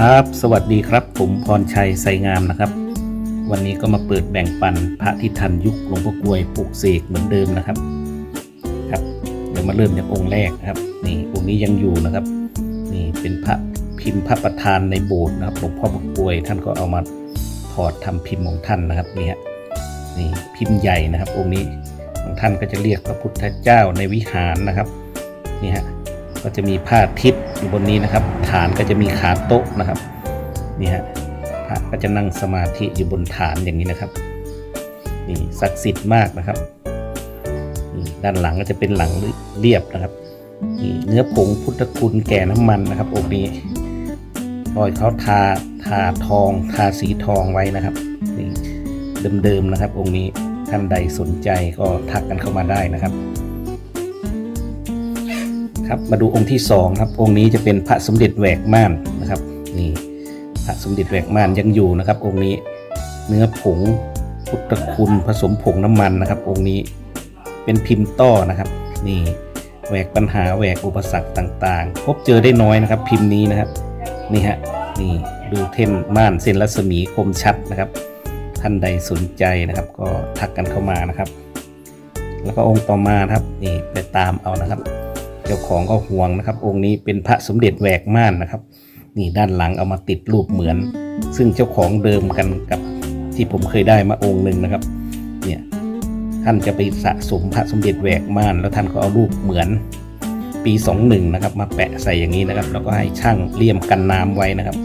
ครับ สวัสดีครับ ผมพรชัยไสงามนะครับ วันนี้ก็มาเปิดแบ่งปันพระที่ทันยุคหลวงพ่อกลวยปลูกเสกเหมือนเดิมนะครับ ครับ เดี๋ยวมาเริ่มจากองค์แรกนะครับ นี่องค์นี้ยังอยู่นะครับ นี่เป็นพระพิมพ์พระประธานในโบสถ์นะครับหลวงพ่อปกลวยท่านก็เอามาถอดทำพิมพ์ของท่านนะครับนี่ฮะนี่พิมพ์ใหญ่นะครับ องค์นี้ของท่านก็จะเรียกพระพุทธเจ้าในวิหารนะครับนี่ฮะ ก็จะมีผ้าทิศอยู่บนนี้นะครับ ฐานก็จะมีขาโต๊ะนะครับนี่ฮะพระก็จะนั่งสมาธิอยู่บนฐานอย่างนี้นะครับนี่ศักดิ์สิทธิ์มากนะครับนี่ด้านหลังก็จะเป็นหลังเรียบนะครับนี่เนื้อผงพุทธคุณแก่น้ำมันนะครับองค์นี้รอยเขาทาทาทองทาสีทองไว้นะครับนี่เดิมๆนะครับ องค์นี้ท่านใดสนใจก็ทักกันเข้ามาได้นะครับ ครับมาดูองค์ที่สองครับองค์นี้จะเป็นพระสมเด็จแหวกม่านนะครับนี่พระสมเด็จแหวกม่านยังอยู่นะครับ องค์นี้เนื้อผงพุทธคุณผสมผงน้ำมันนะครับ องค์นี้เป็นพิมพ์ต้อนะครับ นี่แหวกปัญหาแหวกอุปสรรคต่างๆ พบเจอได้น้อยนะครับ พิมพ์นี้นะครับนี่ฮะนี่ดูเท่นม่านเส้นรัศมีคมชัดนะครับ ท่านใดสนใจนะครับ ก็ทักกันเข้ามานะครับ แล้วก็องค์ต่อมาครับนี่ไปตามเอานะครับ เจ้าของก็ห่วงนะครับ องค์นี้เป็นพระสมเด็จแหวกม่านนะครับ นี่ด้านหลังเอามาติดรูปเหมือน ซึ่งเจ้าของเดิมกันกับที่ผมเคยได้มาองค์หนึ่งนะครับ เนี่ยท่านจะไปสะสมพระสมเด็จแหวกม่าน แล้วท่านก็เอารูปเหมือนปี 21 นะครับ มาแปะใส่อย่างนี้นะครับ แล้วก็ให้ช่างเลี่ยมกันน้ำไว้นะครับ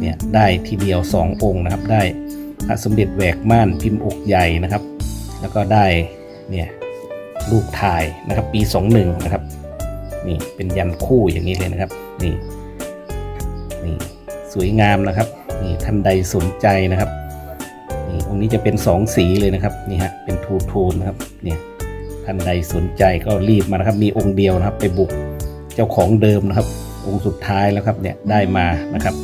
เนี่ยได้ทีเดียว 2 องค์นะครับ ได้พระสมเด็จแหวกม่านพิมพ์อกใหญ่นะครับ แล้วก็ได้เนี่ยรูปถ่ายนะครับปี 21 นะครับ นี่เป็นยันคู่อย่างนี้เลยนะครับ นี่นี่สวยงามนะครับ นี่ท่านใดสนใจนะครับนี่องค์นี้จะเป็นสองสีเลยนะครับนี่ฮะเป็นทูโทนนะครับเนี่ยท่านใดสนใจก็รีบมานะครับ มีองค์เดียวนะครับ ไปบุกเจ้าของเดิมนะครับ องค์สุดท้ายแล้วครับเนี่ยได้มานะครับ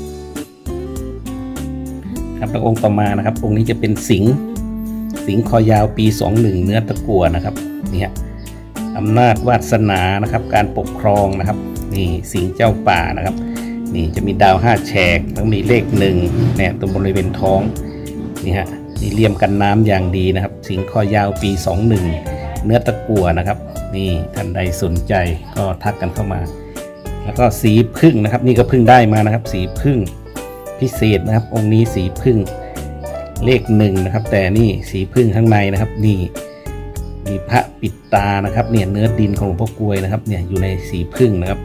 ครับแล้วองค์ต่อมานะครับ องค์นี้จะเป็นสิงสิงคอยาวปี 21 เนื้อตะกั่วนะครับนี่ฮะ อำนาจวาสนานะครับ การปกครองนะครับ นี่สิงเจ้าป่านะครับ นี่จะมีดาวห้าแฉกแล้วมีเลขหนึ่งเนี่ยตรงบริเวณท้องนี่ฮะนี่เลี่ยมกันน้ำอย่างดีนะครับ สิงคอยาวปี 21 เนื้อตะกั่วนะครับ นี่ท่านใดสนใจก็ทักกันเข้ามา แล้วก็สีพึ่งนะครับ นี่ก็พึ่งได้มานะครับ สีพึ่งพิเศษนะครับ องค์นี้สีพึ่งเลขหนึ่งนะครับ แต่นี่สีพึ่งข้างในนะครับ นี่ มีพระปิดตานะครับเนี่ยเนื้อดินของหลวงพ่อกลวยนะครับเนี่ยอยู่ในสีพึ่งนะครับ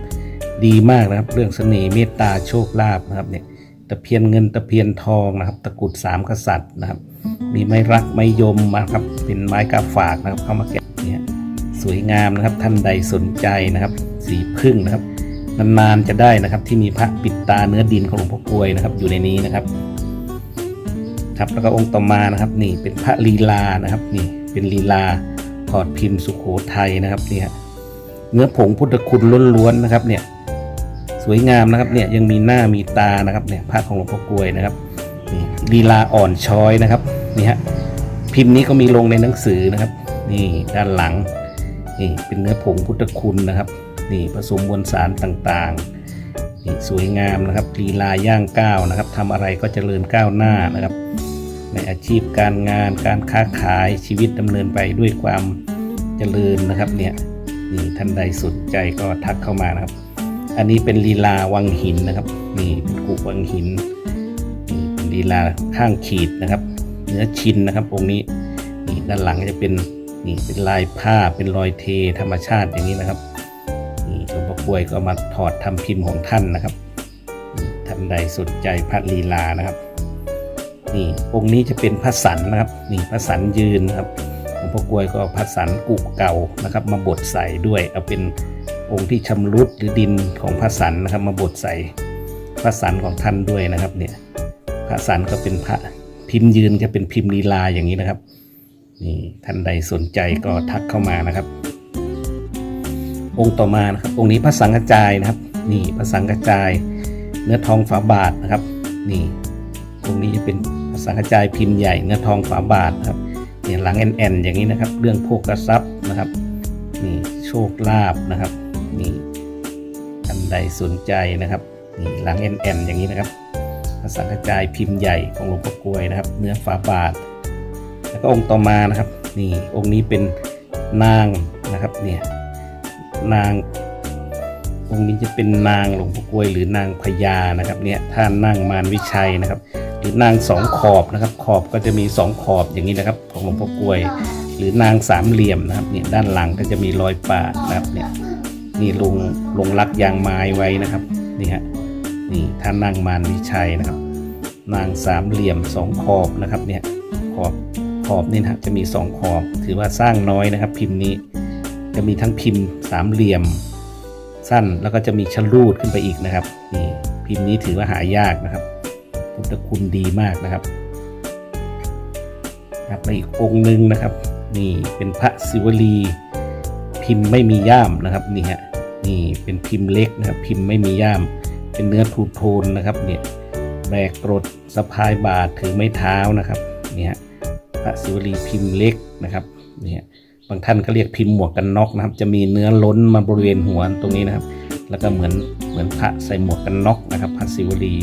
ดีมากนะครับ เรื่องเสน่ห์เมตตาโชคลาภนะครับเนี่ยตะเพียนเงินตะเพียนทองนะครับ ตะกุดสามกษัตริย์นะครับ มีไม้รักไม้ยมมาครับเป็นไม้กาฝากนะครับ เข้ามาแกะเนี่ยสวยงามนะครับท่านใดสนใจนะครับ สีพึ่งนะครับนานๆจะได้นะครับ ที่มีพระปิดตาเนื้อดินของหลวงพ่อกลวยนะครับ อยู่ในนี้นะครับครับแล้วก็องค์ต่อมานะครับ นี่เป็นพระลีลานะครับ นี่เป็นลีลา อดพิมพ์สุขโขทัยนะครับเนี่ยเนื้อผงพุทธคุณล้วนๆนะครับเนี่ยสวยงามนะครับเนี่ยยังมีหน้ามีตานะครับเนี่ยพระของหลวงพ่อกลวยนะครับลีลาอ่อนช้อยนะครับนี่ฮะพิมพ์นี้ก็มีลงในหนังสือนะครับ นี่ด้านหลังนี่เป็นเนื้อผงพุทธคุณนะครับนี่ผสมมวลสารต่างๆนี่สวยงามนะครับลีลาย่างก้าวนะครับทำอะไรก็เจริญก้าวหน้านะครับ ในอาชีพการงานการค้าขายชีวิตดำเนินไปด้วยความเจริญนะครับเนี่ยนี่ท่านใดสนใจก็ทักเข้ามานะครับ อันนี้เป็นลีลาวังหินนะครับนี่เป็นกุวังหินนี่เป็นลีลาข้างขีดนะครับ เนื้อชินนะครับองค์นี้นี่ด้านหลังจะเป็นนี่เป็นลายผ้าเป็นรอยเทธรรมชาติอย่างนี้นะครับนี่หลวงพ่อกลวยก็มาถอดทำพิมพ์ของท่านนะครับนี่ท่านใดสนใจพระลีลานะครับ นี่องค์นี้จะเป็นพระสันนะครับนี่พระสันยืนนะครับหลวงพ่อกลวยก็พระสันกุเก่านะครับ มาบดใส่ด้วย เอาเป็นองค์ที่ชำรุดหรือดินของพระสันนะครับ มาบดใส่พระสันของท่านด้วยนะครับเนี่ยพระสันก็เป็นพระพิมพ์ยืนจะเป็นพิมพ์ลีลาอย่างนี้นะครับนี่ท่านใดสนใจก็ทักเข้ามานะครับ องค์ต่อมานะครับ องค์นี้พระสังฆจายนะครับ นี่พระสังฆจาย เนื้อทองฝาบาทนะครับ นี่ตรงนี้จะเป็น ภาษากระจายพิมพ์ใหญ่เนื้อทองฝาบาทครับเนี่ยหลังแอนแอนอย่างนี้นะครับ เรื่องโภกทรัพย์นะครับนี่โชคลาภนะครับนี่ท่านใดสนใจนะครับนี่หลังแอนแอนอย่างนี้นะครับสังฆจายพิมพ์ใหญ่ของหลวงพ่อกลวยนะครับ เนื้อฝาบาท แล้วก็องค์ต่อมานะครับนี่องค์นี้เป็นนางนะครับเนี่ยนางองค์นี้จะเป็นนางหลวงพ่อกลวยหรือนางพญานะครับเนี่ยท่านนั่งมารวิชัยนะครับ หรือนางสองขอบนะครับ ขอบก็จะมีสองขอบอย่างนี้นะครับ ของหลวงพ่อกลวย หรือนางสามเหลี่ยมนะครับเนี่ยด้านหลังก็จะมีรอยปาดนะครับเนี่ยนี่ลงลงลักยางไม้ไว้นะครับนี่ฮะนี่ท่านนั่งมารวิชัยนะครับ นางสามเหลี่ยมสองขอบนะครับเนี่ยขอบขอบนี่นะจะมีสองขอบ ถือว่าสร้างน้อยนะครับ พิมพ์นี้จะมีทั้งพิมพ์สามเหลี่ยม สั้นแล้วก็จะมีชลูดขึ้นไปอีกนะครับนี่พิมพ์นี้ถือว่าหายากนะครับ พุทธคุณดีมากนะครับ ครับและอีกองค์หนึ่งนะครับ นี่เป็นพระศิวลี พิมพ์ไม่มีย่ามนะครับนี่ฮะนี่เป็นพิมพ์เล็กนะครับ พิมพ์ไม่มีย่าม เป็นเนื้อทูโทนนะครับเนี่ยแบกกรดสะพายบาทถือไม้เท้านะครับนี่ฮะพระศิวลีพิมพ์เล็กนะครับนี่ยบางท่านก็เรียกพิมพ์หมวกกันน็อกนะครับ จะมีเนื้อล้นมาบริเวณหัวตรงนี้นะครับ แล้วก็เหมือนเหมือนพระใส่หมวกกันน็อกนะครับ พระศิวลี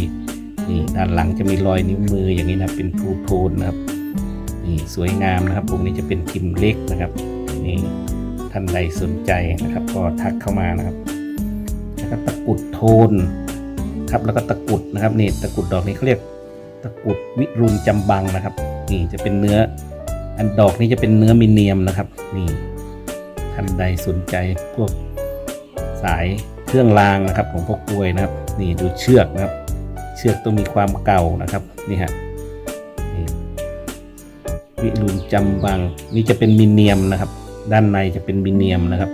นี่ด้านหลังจะมีรอยนิ้วมืออย่างนี้นะเป็นทูโทนนะครับนี่สวยงามนะครับองค์นี้จะเป็นพิมพ์เล็กนะครับนี่ท่านใดสนใจนะครับ ก็ทักเข้ามานะครับแล้วก็ตะกุดโทนครับแล้วก็ตะกุดนะครับนี่ตะกุดดอกนี้เขาเรียกตะกุดวิรุณจำบังนะครับ นี่จะเป็นเนื้อ อันดอกนี้จะเป็นเนื้อมิเนียมนะครับ นี่ท่านใดสนใจพวกสายเครื่องรางนะครับของพวกกล้วยนะครับ นี่ดูเชือกนะครับ เชือกต้องมีความเก่านะครับนี่ฮะวิรุณจำบังนี่จะเป็นมิเนียมนะครับ ด้านในจะเป็นมิเนียมนะครับ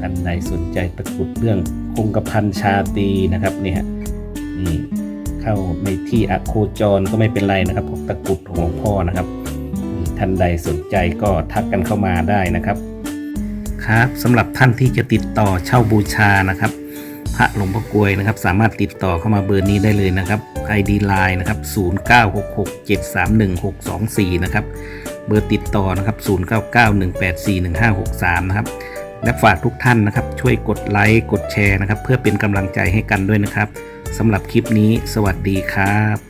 ท่านใดสนใจตะกุดเรื่องคงกระพันชาตีนะครับนี่ฮะนี่เข้าในที่อะโคจรก็ไม่เป็นไรนะครับพวกตะกุดของหลวงพ่อนะครับท่านใดสนใจก็ทักกันเข้ามาได้นะครับ ครับสำหรับท่านที่จะติดต่อเช่าบูชานะครับ พระหลวงพ่อกลวยนะครับ สามารถติดต่อเข้ามาเบอร์นี้ได้เลยนะครับ ID Line นะครับ 0966731624 นะครับ เบอร์ติดต่อนะครับ 0991841563 นะครับ และฝากทุกท่านนะครับ ช่วยกดไลค์กดแชร์นะครับ เพื่อเป็นกำลังใจให้กันด้วยนะครับสำหรับคลิปนี้ สวัสดีครับ